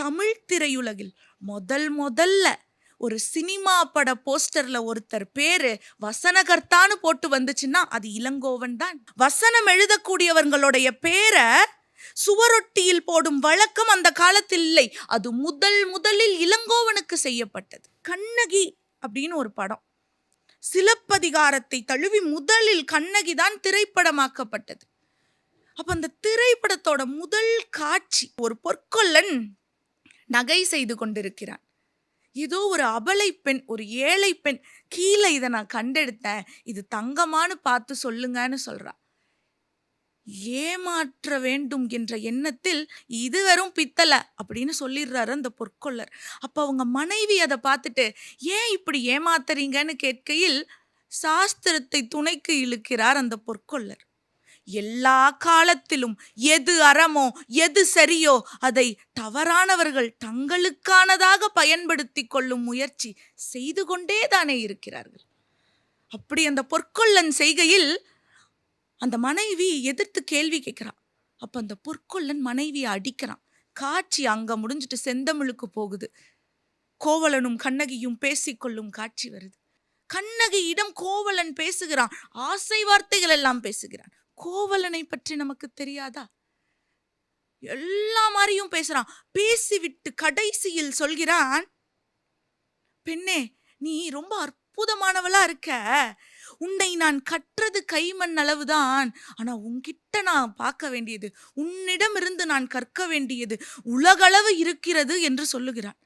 தமிழ் திரையுலகில் முதல் முதல்ல ஒரு சினிமா பட போஸ்டர்ல ஒருத்தர் பேரு வசனகர்த்தான்னு போட்டு வந்துச்சுன்னா அது இளங்கோவன் தான். வசனம் எழுதக்கூடியவர்களுடைய பேரை சுவரொட்டியில் போடும் வழக்கம் அந்த காலத்தில் இல்லை. அது முதல் முதலில் இளங்கோவனுக்கு செய்யப்பட்டது. கண்ணகி அப்படின்னு ஒரு படம். சிலப்பதிகாரத்தை தழுவி முதலில் கண்ணகி தான் திரைப்படமாக்கப்பட்டது. அப்ப அந்த திரைப்படத்தோட முதல் காட்சி ஒரு பொற்கொல்லன் நகை செய்து கொண்டிருக்கிறான். ஏதோ ஒரு அபலை பெண் ஒரு ஏழை பெண் கீழே இதை நான் கண்டெடுத்தேன். இது தங்கமான்னு பார்த்து சொல்லுங்கன்னு சொல்றா. ஏமாற்ற வேண்டும் என்ற எண்ணத்தில் இது வெறும் பித்தளை அப்படின்னு சொல்லிடுறாரு அந்த பொற்கொள்ளர். அப்போ அவங்க மனைவி அதை பார்த்துட்டு ஏன் இப்படி ஏமாத்துறீங்கன்னு? கேட்கையில் சாஸ்திரத்தை துணைக்கு இழுக்கிறார் அந்த பொற்கொள்ளர். எல்லா காலத்திலும் எது அறமோ எது சரியோ அதை தவறானவர்கள் தங்களுக்கானதாக பயன்படுத்தி கொள்ளும் முயற்சி செய்து கொண்டே தானே இருக்கிறார்கள். அப்படி அந்த பொற்கொள்ளன் செய்கையில் அந்த மனைவி எதிர்த்து கேள்வி கேட்கிறான். அப்போ அந்த பொற்கொள்ளன் மனைவியை அடிக்கிறான். காட்சி அங்கே முடிஞ்சிட்டு செந்தமிழுக்கு போகுது. கோவலனும் கண்ணகியும் பேசிக்கொள்ளும் காட்சி வருது. கண்ணகியிடம் கோவலன் பேசுகிறான். ஆசை வார்த்தைகள் எல்லாம் பேசுகிறான். கோவலனை பற்றி நமக்கு தெரியாதா? எல்லா மாதிரியும் பேசுறான். பேசிவிட்டு கடைசியில் சொல்கிறான் பெண்ணே நீ ரொம்ப அற்புதமானவளா இருக்க. உன்னை நான் கற்றது கைமண் அளவுதான். ஆனா உன்கிட்ட நான் பார்க்க வேண்டியது உன்னிடமிருந்து நான் கற்க வேண்டியது உலகளவு இருக்கிறது என்று சொல்லுகிறான்.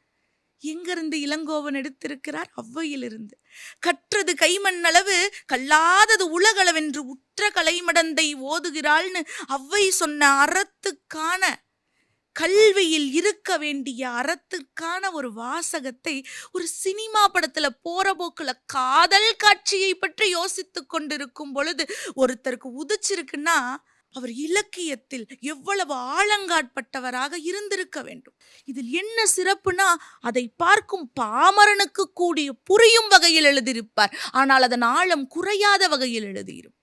எங்கிருந்து இளங்கோவன் எடுத்திருக்கிறார்? அவ்வையிலிருந்து. கற்றது கைமண் அளவு கல்லாதது உலகளவென்று உற்ற கலைமடந்தை ஓதுகிறாள்னு அவ்வை சொன்ன அறத்துக்கான கல்வியில் இருக்க வேண்டிய அறத்துக்கான ஒரு வாசகத்தை ஒரு சினிமா படத்துல போற போக்குல காதல் காட்சியை பற்றி யோசித்து கொண்டிருக்கும் பொழுது ஒருத்தருக்கு உதிச்சிருக்குன்னா அவர் இலக்கியத்தில் எவ்வளவு ஆழங்காட்பட்டவராக இருந்திருக்க வேண்டும். இதில் என்ன சிறப்புனா அதை பார்க்கும் பாமரனுக்கு கூடிய புரியும் வகையில் எழுதியிருப்பார். ஆனால் அதன் ஆழம் குறையாத வகையில் எழுதியிருப்பார்.